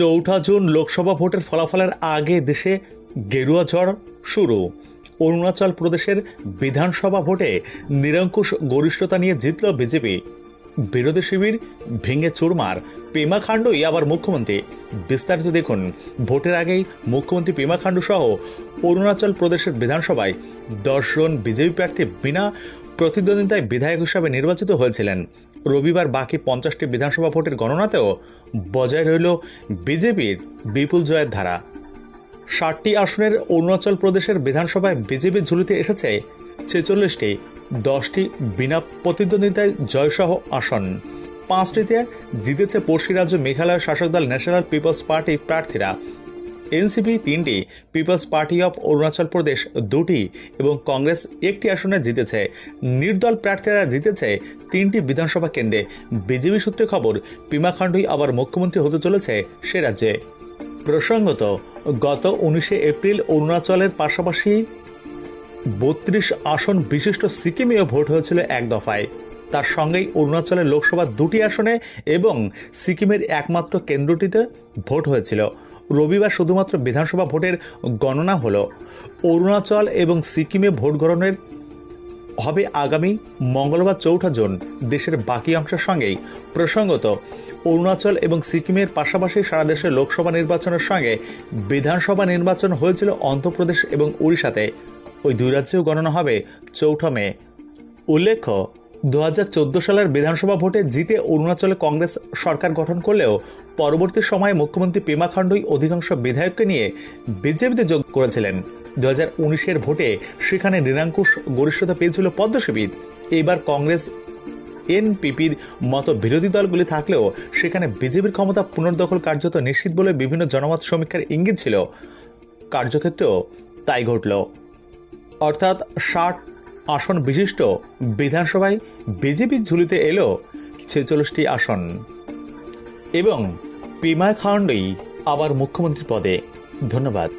চৌঠা জুন লোকসভা ভোটের ফলাফলের আগে দেশে গেরুয়া ঝড় শুরু। অরুণাচল প্রদেশের বিধানসভা ভোটে নিরঙ্কুশ গরিষ্ঠতা নিয়ে জিতল বিজেপি। বিরোধী শিবির ভেঙে চুরমার। পেমা খান্ডুই আবার মুখ্যমন্ত্রী। বিস্তারিত দেখুন, ভোটের আগেই মুখ্যমন্ত্রী পেমা খান্ডু সহ অরুণাচল প্রদেশের বিধানসভায় দশজন বিজেপি প্রার্থী বিনা প্রতিদ্বন্দ্বিতায় বিধায়ক হিসাবে নির্বাচিত হয়েছিলেন। রবিবার বাকি পঞ্চাশটি বিধানসভা ভোটের গণনাতেও বজায় রইল বিজেপির বিপুল জয়ের ধারা। ষাটটি আসনের অরুণাচল প্রদেশের বিধানসভায় বিজেপির ঝুলিতে এসেছে ছেচল্লিশটি, দশটি বিনা প্রতিদ্বন্দ্বিতায় জয়সহ আসন। পাঁচটিতে জিতেছে পড়শি রাজ্য মেঘালয়ের শাসক দল ন্যাশনাল পিপলস পার্টি প্রার্থীরা। এনসিপি তিনটি, People's Party of Arunachal Pradesh দুটি এবং কংগ্রেস একটি আসনে জিতেছে। নির্দল প্রার্থীরা জিতেছে তিনটি বিধানসভা কেন্দ্রে। বিজেপি সূত্রে খবর, পিমা খান্ডুই আবার মুখ্যমন্ত্রী হতে চলেছে সে রাজ্যে। প্রসঙ্গত, গত উনিশে এপ্রিল অরুণাচলের পাশাপাশি বত্রিশ আসন বিশিষ্ট সিকিমেও ভোট হয়েছিল এক দফায়। তার সঙ্গেই অরুণাচলের লোকসভা দুটি আসনে এবং সিকিমের একমাত্র কেন্দ্রটিতে ভোট হয়েছিল। রবিবার শুধুমাত্র বিধানসভা ভোটের গণনা হলো। অরুণাচল এবং সিকিমে ভোট গ্রহণের হবে আগামী মঙ্গলবার চৌঠা জুন। দেশের বাকি অংশের সঙ্গেই প্রসঙ্গত, অরুণাচল এবং সিকিমের পাশাপাশি সারা দেশের লোকসভা নির্বাচনের সঙ্গে বিধানসভা নির্বাচন হয়েছিল অন্ধ্রপ্রদেশ এবং উড়িষ্যাতে ওই দুই রাজ্যেও গণনা হবে চৌঠা মে। উল্লেখ্য দু হাজার চোদ্দ সালের বিধানসভা ভোটে জিতে অরুণাচলে কংগ্রেস সরকার গঠন করলেও পরবর্তী সময়ে মুখ্যমন্ত্রী পেমা খান্ডুই অধিকাংশ বিধায়ককে নিয়ে বিজেপিতে যোগ করেছিলেন। দু হাজার উনিশের ভোটে সেখানে নিরাঙ্কুশ গরিষ্ঠতা পেয়েছিল পদ্মশিবির এবার কংগ্রেস, এনপিপির মতো বিরোধী দলগুলি থাকলেও সেখানে বিজেপির ক্ষমতা পুনর্দখল কার্যত নিশ্চিত বলে বিভিন্ন জনমত সমীক্ষার ইঙ্গিত ছিল। কার্যক্ষেত্রেও তাই ঘটল। অর্থাৎ ষাট আসন বিশিষ্ট বিধানসভায় বিজেপির ঝুলিতে এলো ছেচল্লিশটি আসন। এবং পিমা খান্ডই আবার মুখ্যমন্ত্রী পদে। ধন্যবাদ।